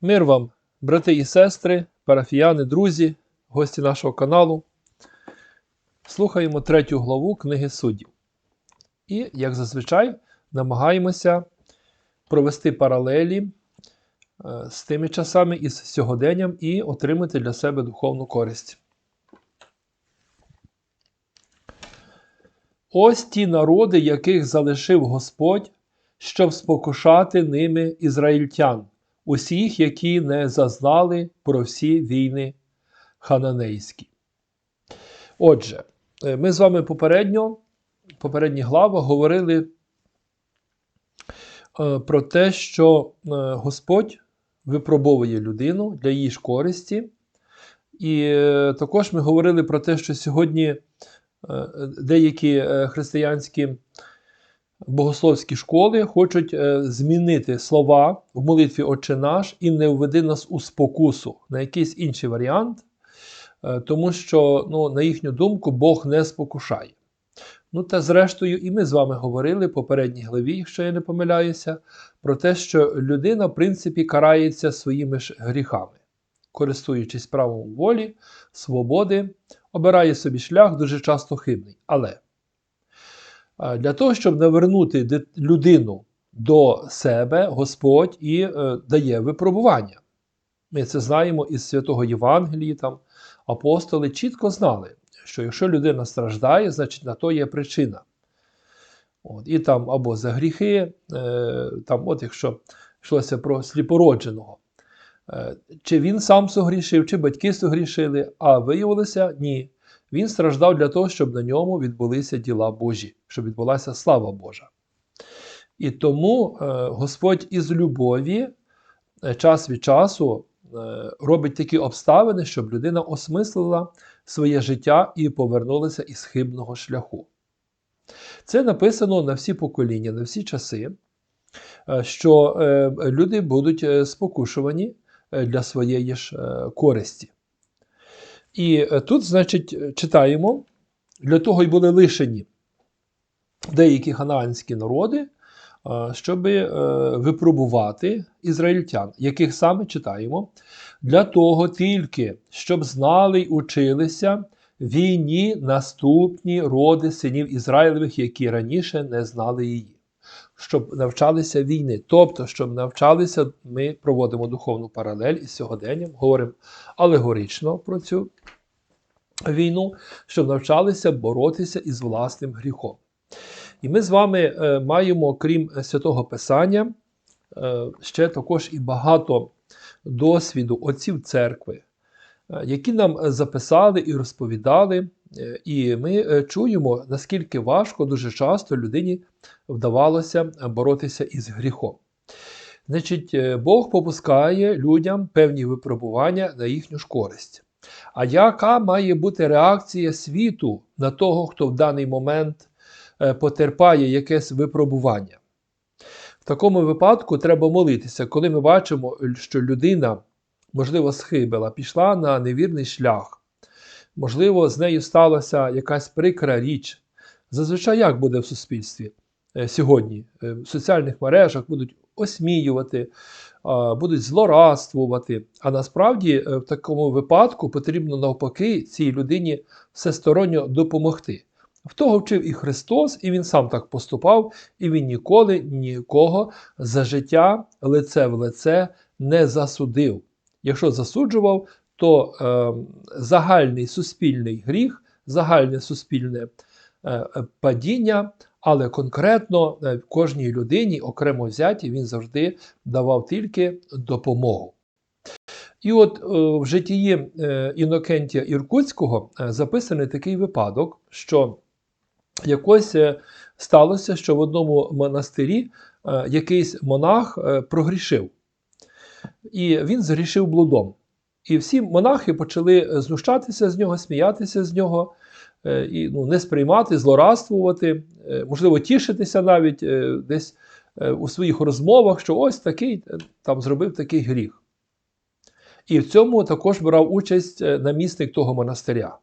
Мир вам, брати і сестри, парафіяни, друзі, гості нашого каналу. Слухаємо третю главу книги суддів. І, як зазвичай, намагаємося провести паралелі е, з тими часами і з сьогоденням і отримати для себе духовну користь. Ось ті народи, яких залишив Господь, щоб спокушати ними ізраїльтян, усіх, які не зазнали про всі війни хананейські. Отже, е, ми з вами попередньо, попередні глава говорили е, про те, що е, Господь випробовує людину для її ж користі. І також ми говорили про те, що сьогодні деякі християнські богословські школи хочуть е, змінити слова в молитві Отче наш і не введи нас у спокусу на якийсь інший варіант, е, тому що, ну, на їхню думку, Бог не спокушає. Ну та зрештою, і ми з вами говорили в попередній главі, якщо я не помиляюся, про те, що людина, в принципі, карається своїми ж гріхами, користуючись правом волі, свободи, обирає собі шлях дуже часто хибний. Але для того, щоб навернути людину до себе, Господь і е, дає випробування. Ми це знаємо із святого Євангелії, там апостоли чітко знали, що якщо людина страждає, значить на то є причина. От, і там або за гріхи, е, там, от якщо йшлося про сліпородженого, е, чи він сам согрішив, чи батьки согрішили, а виявилося ні. Він страждав для того, щоб на ньому відбулися діла Божі, щоб відбулася слава Божа. І тому е, Господь із любові е, час від часу е, робить такі обставини, щоб людина осмислила своє життя і повернулася із хибного шляху. Це написано на всі покоління, на всі часи, що люди будуть спокушувані для своєї ж користі. І е, тут, значить, читаємо, для того й були лишені деякі ханаанські народи, щоб випробувати ізраїльтян, яких саме читаємо, для того тільки, щоб знали й училися війні наступні роди синів Ізраїлевих, які раніше не знали її. Щоб навчалися війни. Тобто, щоб навчалися, ми проводимо духовну паралель із сьогоденням, говоримо алегорично про цю війну, щоб навчалися боротися із власним гріхом. І ми з вами е, маємо, крім святого Писання, е, ще також і багато досвіду отців церкви, е, які нам записали і розповідали. Е, І ми е, чуємо, наскільки важко дуже часто людині вдавалося боротися із гріхом. Значить, е, Бог попускає людям певні випробування на їхню ж користь. А яка має бути реакція світу на того, хто в даний момент е, потерпає якесь випробування? В такому випадку треба молитися, коли ми бачимо, що людина, можливо, схибила, пішла на невірний шлях, можливо, з нею сталася якась прикра річ. Зазвичай як буде в суспільстві е, сьогодні? Е, В соціальних мережах будуть осміювати, будуть злорадствувати. А насправді е, в такому випадку потрібно навпаки цій людині всесторонньо допомогти. В того вчив і Христос, і Він сам так поступав, і Він ніколи нікого за життя лице в лице не засудив. Якщо засуджував, то е, загальний суспільний гріх, загальне суспільне е, е, падіння, але конкретно е, кожній людині, окремо взяті, він завжди давав тільки допомогу. І от е, в житті е, Інокентія Іркутського е, записаний такий випадок, що якось е, сталося, що в одному монастирі е, якийсь монах е, прогрішив, і він згрішив блудом. І всі монахи почали знущатися з нього, сміятися з нього, е, і ну, не сприймати, злорадствувати, е, можливо, тішитися навіть е, десь е, у своїх розмовах, що ось такий е, там зробив такий гріх. І в цьому також брав участь е, намісник того монастиря.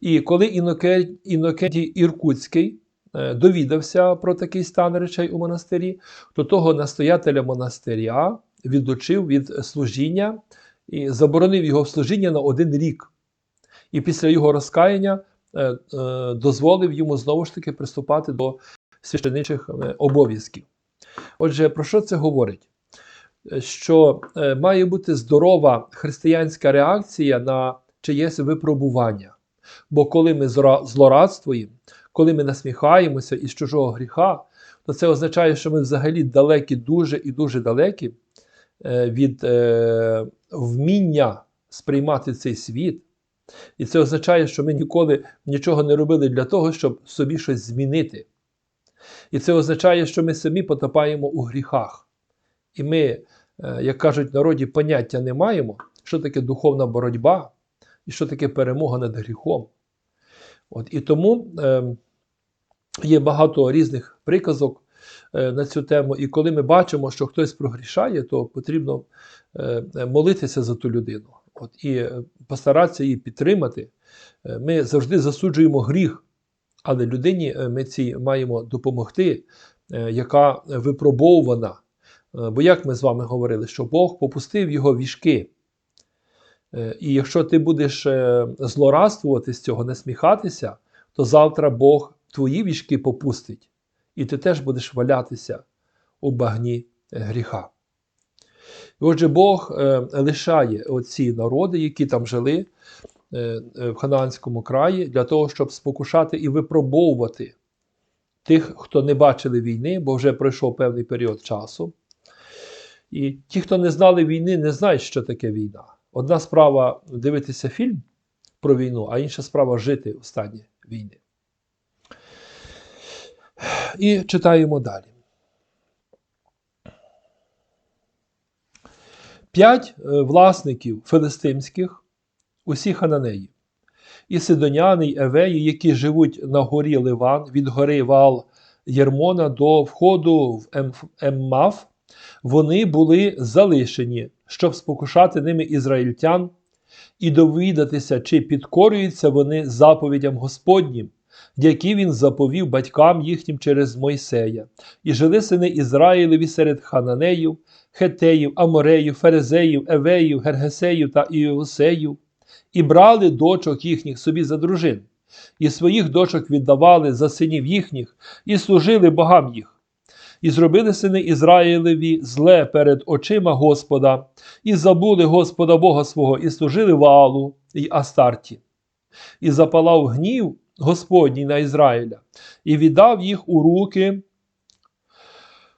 І коли Іноке- Інокентій Іркутський е, довідався про такий стан речей у монастирі, то того настоятеля монастиря відлучив від служіння і заборонив його служіння на один рік. І після його розкаяння е, е, дозволив йому знову ж таки приступати до священичих е, обов'язків. Отже, про що це говорить? Що має бути здорова християнська реакція на чиєсь випробування. Бо коли ми злорадствуємо, коли ми насміхаємося із чужого гріха, то це означає, що ми взагалі далекі, дуже і дуже далекі від е, вміння сприймати цей світ. І це означає, що ми ніколи нічого не робили для того, щоб собі щось змінити. І це означає, що ми самі потопаємо у гріхах. І ми, е, як кажуть в народі, поняття не маємо, що таке духовна боротьба і що таке перемога над гріхом. От, і тому е, є багато різних приказок е, на цю тему. І коли ми бачимо, що хтось прогрішає, то потрібно е, е, молитися за ту людину. От, і е, постаратися її підтримати. Е, Ми завжди засуджуємо гріх, але людині е, ми цій маємо допомогти, е, яка випробовувана. Е, Бо як ми з вами говорили, що Бог попустив його вішки. Е, І якщо ти будеш е, злорадствувати з цього, насміхатися, то завтра Бог твої вішки попустить, і ти теж будеш валятися у багні гріха. І Отже, Бог е, лишає оці народи, які там жили е, е, в Ханаанському краї, для того, щоб спокушати і випробовувати тих, хто не бачили війни, бо вже пройшов певний період часу. І ті, хто не знали війни, не знають, що таке війна. Одна справа дивитися фільм про війну, а інша справа жити у стані війни. І читаємо далі. П'ять е, власників филистимських, усі хананеї, і сидоняни, й евеї, які живуть на горі Ливан від гори Вал Єрмона до входу в Ем- Еммаф, вони були залишені, щоб спокушати ними ізраїльтян і довідатися, чи підкорюються вони заповідям Господнім, які він заповів батькам їхнім через Мойсея, і жили сини Ізраїлеві серед хананеїв, хетеїв, амореїв, ферезеїв, евеїв, гергесеїв та іосеїв, і брали дочок їхніх собі за дружин, і своїх дочок віддавали за синів їхніх, і служили богам їх. І зробили сини Ізраїлеві зле перед очима Господа, і забули Господа Бога свого, і служили Ваалу й Астарті. І запалав гнів Господній на Ізраїля, і віддав їх у руки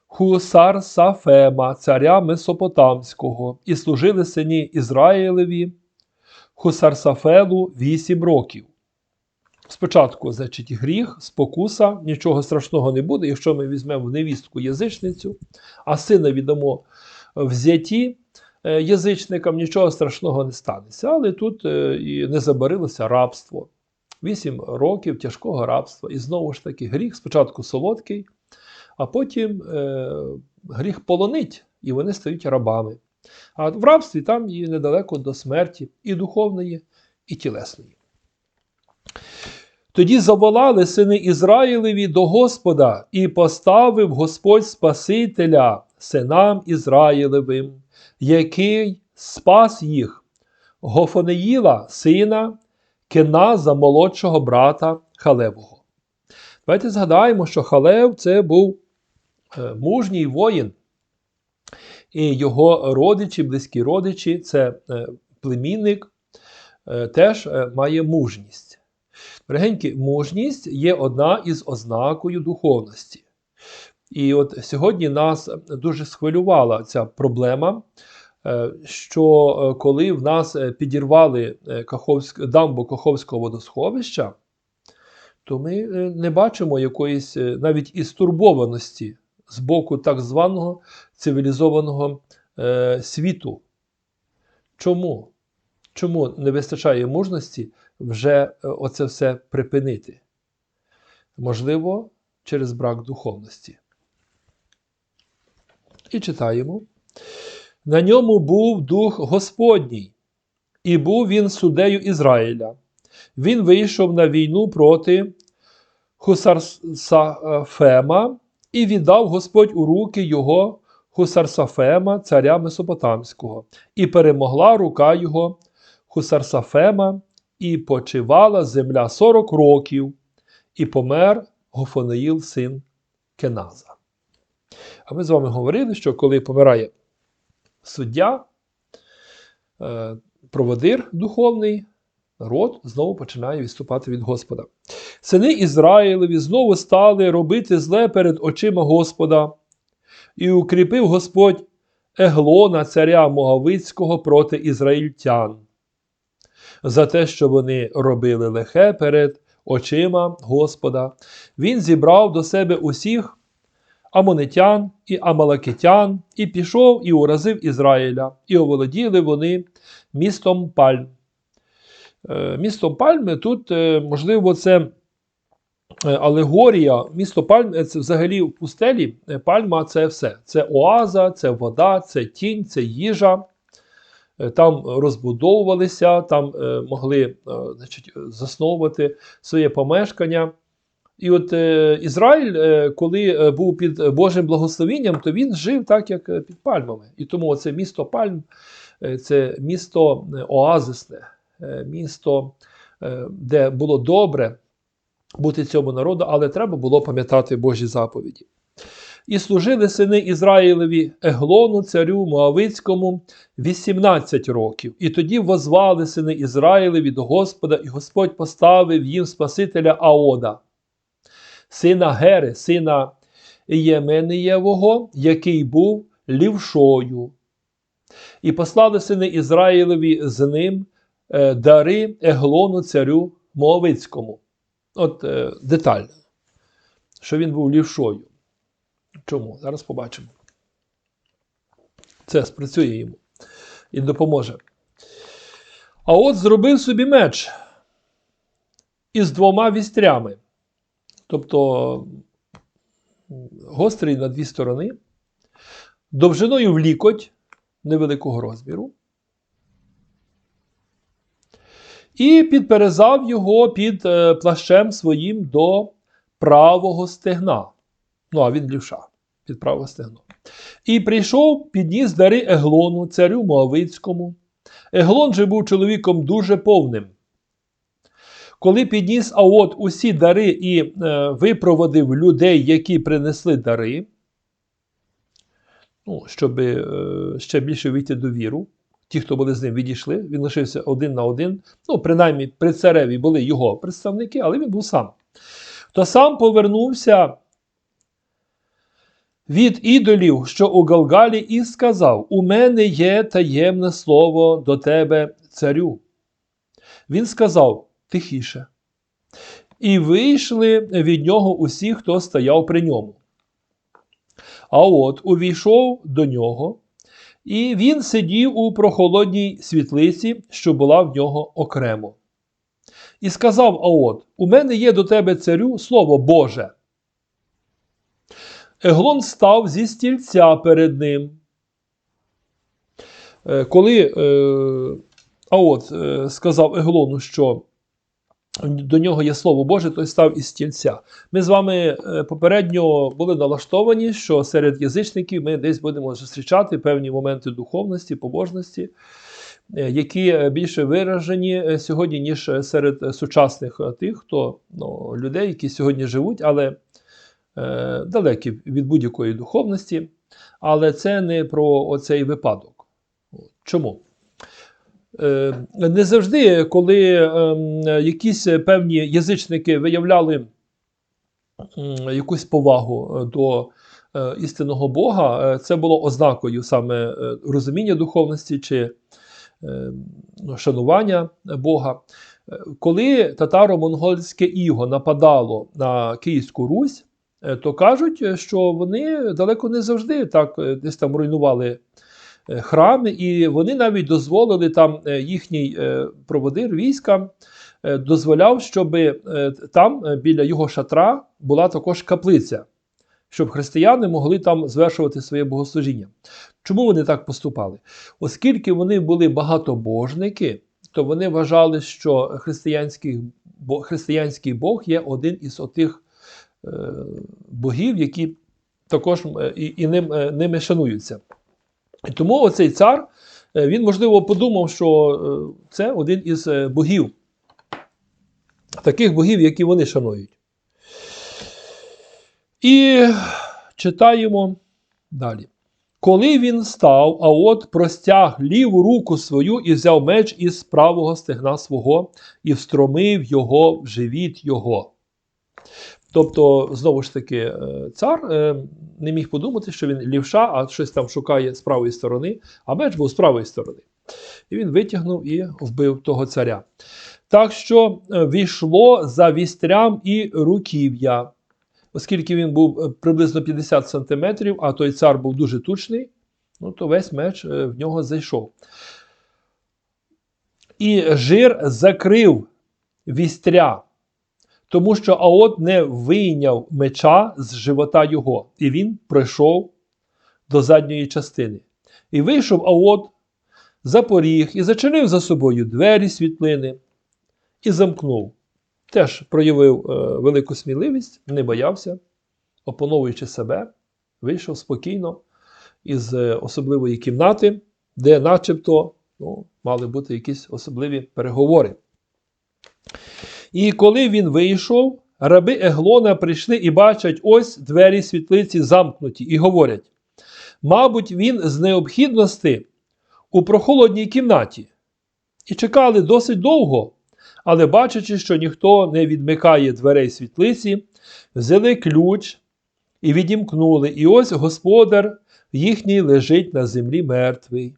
Хусар Сафема, царя Месопотамського, і служили сині Ізраїлеві Хусарсафелу вісім років. Спочатку, значить, гріх, спокуса, нічого страшного не буде, якщо ми візьмемо в невістку язичницю, а сина віддамо взяті е, язичникам, нічого страшного не станеться. Але тут е, і не забарилося рабство. Вісім років тяжкого рабства. І знову ж таки, гріх спочатку солодкий, а потім е, гріх полонить, і вони стають рабами. А в рабстві там і недалеко до смерті, і духовної, і тілесної. Тоді заволали сини Ізраїлеві до Господа, і поставив Господь Спасителя синам Ізраїлевим, який спас їх, Гофонеїла, сина Кеназа, молодшого брата Халевого. Давайте згадаємо, що Халев це був е, мужній воїн, і його родичі, близькі родичі, це е, племінник, е, теж має мужність. Дорогенькі, мужність є одна із ознакою духовності. І от сьогодні нас дуже схвилювала ця проблема, що е, коли в нас е, підірвали е, Каховськ, дамбу Каховського водосховища, то ми е, не бачимо якоїсь е, навіть і стурбованості з боку так званого цивілізованого е, світу. Чому? Чому не вистачає мужності вже е, оце все припинити? Можливо, через брак духовності. І читаємо. На ньому був дух Господній, і був він суддею Ізраїля. Він вийшов на війну проти Хусарсафема і віддав Господь у руки його Хусарсафема, царя Месопотамського, і перемогла рука його Хусарсафема, і почивала земля 40 років, і помер Гофонаїл, син Кеназа. А ми з вами говорили, що коли помирає суддя, е, проводир духовний, народ знову починає відступати від Господа. Сини Ізраїлеві знову стали робити зле перед очима Господа, і укріпив Господь Еглона, царя Моавицького проти ізраїльтян, за те, що вони робили лихе перед очима Господа. Він зібрав до себе усіх амонитян і амалакитян, і пішов і уразив Ізраїля, і оволоділи вони містом Пальм. Е, Місто Пальми тут, е, можливо, це е, алегорія. Місто Пальм це взагалі в пустелі. Пальма це все. Це оаза, це вода, це тінь, це їжа. Там розбудовувалися, там могли значить, засновувати своє помешкання. І от е, Ізраїль, е, коли е, був під Божим благословенням, то він жив так, як е, під пальмами. І тому це місто Пальм е, це місто е, оазисне, е, місто, е, де було добре бути цьому народу, але треба було пам'ятати Божі заповіді. І служили сини Ізраїлеві Еглону, царю Моавицькому, 18 років. І тоді возвали сини Ізраїлеві до Господа, і Господь поставив їм Спасителя Аода, сина Гери, сина Єменієвого, який був лівшою. І послали сини Ізраїлеві з ним е, дари Еглону, царю Моавицькому. От е, детально, що він був лівшою. Чому? Зараз побачимо. Це спрацює йому і допоможе. А от зробив собі меч із двома вістрями. Тобто гострий на дві сторони, довжиною в лікоть невеликого розміру. І підперезав його під е, плащем своїм до правого стегна. Ну, а він лівша під праве стегно. І прийшов, підніс дари Еглону, царю Моавицькому. Еглон же був чоловіком дуже повним. Коли підніс Аот усі дари і е, випроводив людей, які принесли дари, ну, щоб е, ще більше вийти до віру, ті, хто були з ним, відійшли, він лишився один на один. Ну, принаймні, при цареві були його представники, але він був сам. То сам повернувся від ідолів, що у Галгалі, і сказав: У мене є таємне слово до тебе, царю. Він сказав тихіше. І вийшли від нього усі, хто стояв при ньому. А от увійшов до нього, і він сидів у прохолодній світлиці, що була в нього окремо. І сказав Аот: У мене є до тебе, царю, слово Боже. Еглон став зі стільця перед ним. Е, Коли е, Аот е, сказав Еглону, що до нього є слово Боже, той став із стільця. Ми з вами е, попередньо були налаштовані, що серед язичників ми десь будемо зустрічати певні моменти духовності, побожності, е, які е, більше виражені сьогодні, ніж серед сучасних тих, хто ну, людей, які сьогодні живуть, але е, далекі від будь-якої духовності. Але це не про оцей випадок. Чому? Е, Не завжди, коли ем, якісь певні язичники виявляли якусь повагу е, до е, істинного Бога, це було ознакою саме розуміння духовності чи ну, шанування Бога. Коли татаро-монгольське іго нападало на Київську Русь, то кажуть, що вони далеко не завжди так десь там руйнували храми, і вони навіть дозволили там е, їхній е, проводир війська. е, Дозволяв, щоб е, там е, біля його шатра була також каплиця, щоб християни могли там звершувати своє богослужіння. Чому вони так поступали? Оскільки вони були багатобожники, то вони вважали, що християнський, християнський Бог є один із отих е, богів, які також е, і, і ним, е, ними шануються. І тому оцей цар, е, він, можливо, подумав, що е, це один із е, богів, таких богів, які вони шанують. І читаємо далі. Коли він став, а от простяг ліву руку свою і взяв меч із правого стегна свого і встромив його в живіт його. Тобто, знову ж таки, е, цар е, не міг подумати, що він лівша, а щось там шукає з правої сторони, а меч був з правої сторони. І він витягнув і вбив того царя. Так що е, війшло за вістрям і руків'я. Оскільки він був приблизно 50 см, а той цар був дуже тучний, ну, то весь меч в нього зайшов. І жир закрив вістря, тому що Аот не вийняв меча з живота його, і він пройшов до задньої частини. І вийшов Аот за поріг і зачинив за собою двері світлини і замкнув. Теж проявив е, велику сміливість, не боявся, опановуючи себе, вийшов спокійно із е, особливої кімнати, де начебто ну, мали бути якісь особливі переговори. І коли він вийшов, раби Еглона прийшли і бачать ось двері світлиці замкнуті, і говорять: мабуть, він з необхідності у прохолодній кімнаті. І чекали досить довго, але бачачи, що ніхто не відмикає дверей світлиці, взяли ключ і відімкнули. І ось господар їхній лежить на землі мертвий.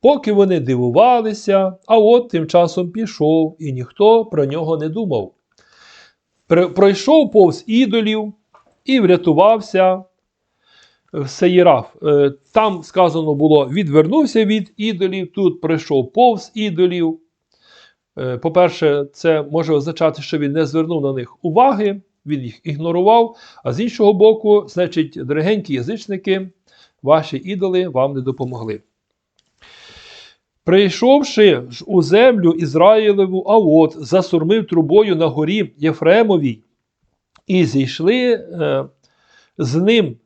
Поки вони дивувалися, а от тим часом пішов, і ніхто про нього не думав. Пройшов повз ідолів і врятувався в Сеїраф. Е, Там сказано було: відвернувся від ідолів, тут пройшов повз ідолів. Е, По-перше, це може означати, що він не звернув на них уваги, він їх ігнорував. А з іншого боку, значить, дорогенькі язичники, ваші ідоли вам не допомогли. Прийшовши у землю Ізраїлеву, а от засурмив трубою на горі Єфремовій, і зійшли е, з ним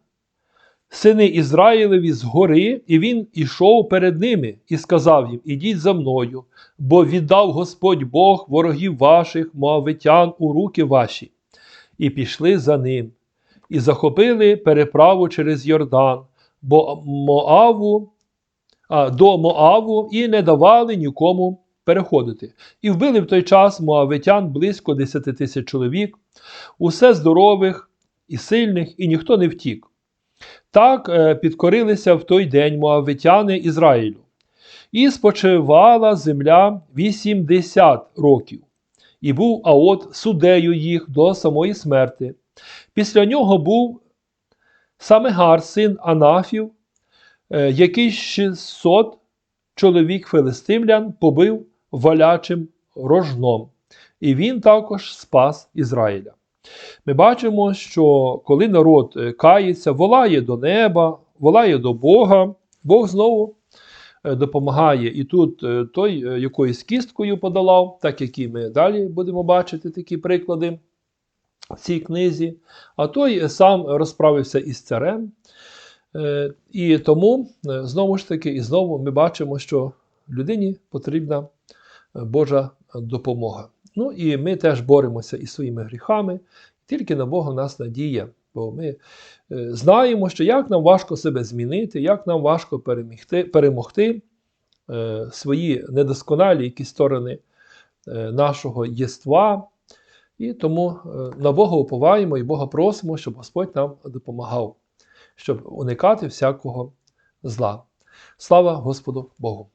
сини Ізраїлеві з гори, і він ішов перед ними і сказав їм: Ідіть за мною, бо віддав Господь Бог ворогів ваших, моавитян у руки ваші. І пішли за ним, і захопили переправу через Йордан, бо Моаву до Моаву і не давали нікому переходити. І вбили в той час моавитян близько 10 тисяч чоловік, усе здорових і сильних, і ніхто не втік. Так е, підкорилися в той день моавитяни Ізраїлю. І спочивала земля 80 років, і був Аот судею їх до самої смерти. Після нього був Самегар, син Анафів, який 600 чоловік филистимлян побив валячим рожном. І він також спас Ізраїля. Ми бачимо, що коли народ е, кається, волає до неба, волає до Бога, Бог знову е, допомагає. І тут е, той е, якоюсь кісткою подолав, так як і ми далі будемо бачити такі приклади в цій книзі, а той сам розправився із царем. Е, І тому, е, знову ж таки, і знову ми бачимо, що людині потрібна е, Божа допомога. Ну і ми теж боремося із своїми гріхами, тільки на Бога в нас надія. Бо ми знаємо, що як нам важко себе змінити, як нам важко перемогти, перемогти свої недосконалі якісь сторони нашого єства. І тому на Бога уповаємо і Бога просимо, щоб Господь нам допомагав, щоб уникати всякого зла. Слава Господу Богу!